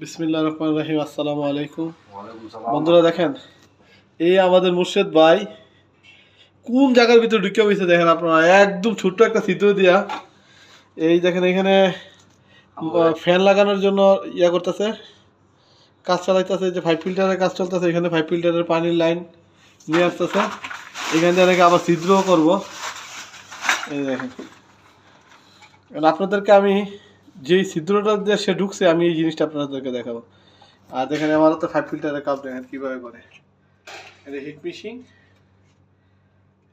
বিসমিল্লাহ রহমান রহিম আসসালামু আলাইকুম। বন্ধুরা দেখেন এই আমাদের মুর্শেদ ভাই কোন জায়গার ভিতরে ঢুকে হয়েছে দেখেন আপনারা? একদম ছোট্ট একটা ছিদ্র দিয়া। এই দেখেন এখানে ফ্যান লাগানোর জন্য ইয়া করতেছে কাজ চালাইতেছে যে ফাইভ ফিল্টারের কাজ চলতেছে এখানে ফাইভ ফিল্টারের পানির লাইন নিয়ে আসতেছে। এখান থেকে আবার ছিদ্রও করব। এই দেখেন। আপনাদেরকে আমি যেই ছিদ্রটা দিয়ে সে ঢুকছে, আমি এই জিনিসটা আপনাদেরকে দেখাবো। আর দেখেন আমারও তো ফাইভ ফিল্টারের কাপ দেখেন কীভাবে করে। এটা হিট মিশিং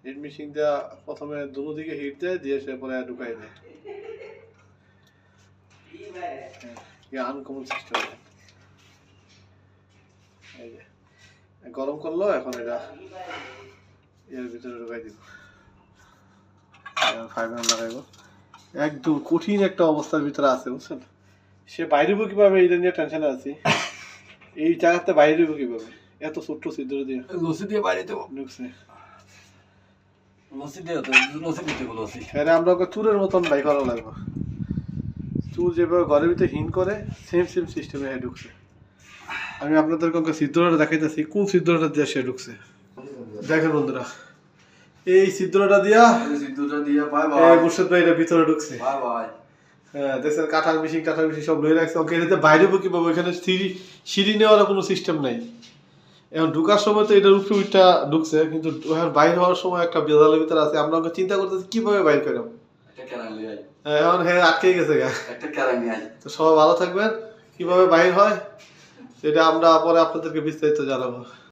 হিট মিশিং দেওয়া প্রথমে দুনো দিকে হিট দেয়, দিয়ে সে পরে ঢুকাই দেয়। আনকমন সিস্টেম গরম করল, এখন এটা এর ভিতরে ঢুকাই দিব। ফাইভ লাগাইবো। একদম কঠিন একটা অবস্থার ভিতরে আছে বুঝছেন? সে বাইরে কীভাবে এটা নিয়ে টেনশনে আছি? এই জায়গাতে বাইরে কীভাবে? এত ছোট্ট ছিদ্র দিয়ে। লসি দিয়ে বাইরে দেবো? ঢুকছে। লসি দিয়ে তো লসি দিতে বলো লসি এখানে আমরা ওকে চুরের মতন বাই করা লাগবো। চুর যেভাবে ঘরের ভিতরে হিন করে সেম সেম সিস্টেমে ঢুকছে। আমি আপনাদেরকে ওকে ছিদ্রটা দেখাইতেছি কোন ছিদ্রটা দিয়ে সে ঢুকছে? দেখেন বন্ধুরা। এই ছিদ্রটা দিয়া। দিয়ে বাই এই মুর্শিদ ভাই এটা ভিতরে ঢুকছে। Bye bye. হ্যাঁ দেখছেন কাঁঠাল মিশিং টাঠাল মিশিং সব লয়ে রাখছে। ওকে এটাতে বাইরে কীভাবে ওখানে সিঁড়ি সিঁড়ি নেওয়ার কোনো সিস্টেম নাই। এখন ঢুকার সময় তো এটার উপরে উইটা ঢুকছে কিন্তু এখন বাইরে হওয়ার সময় একটা বেজালের ভিতরে আছে। আমরা ওকে চিন্তা করতেছি কীভাবে বাইর করব? আই এখন হ্যাঁ আটকে গেছে গা। তো সবাই ভালো থাকবেন। কীভাবে বাইর হয় সেটা আমরা পরে আপনাদেরকে বিস্তারিত জানাব।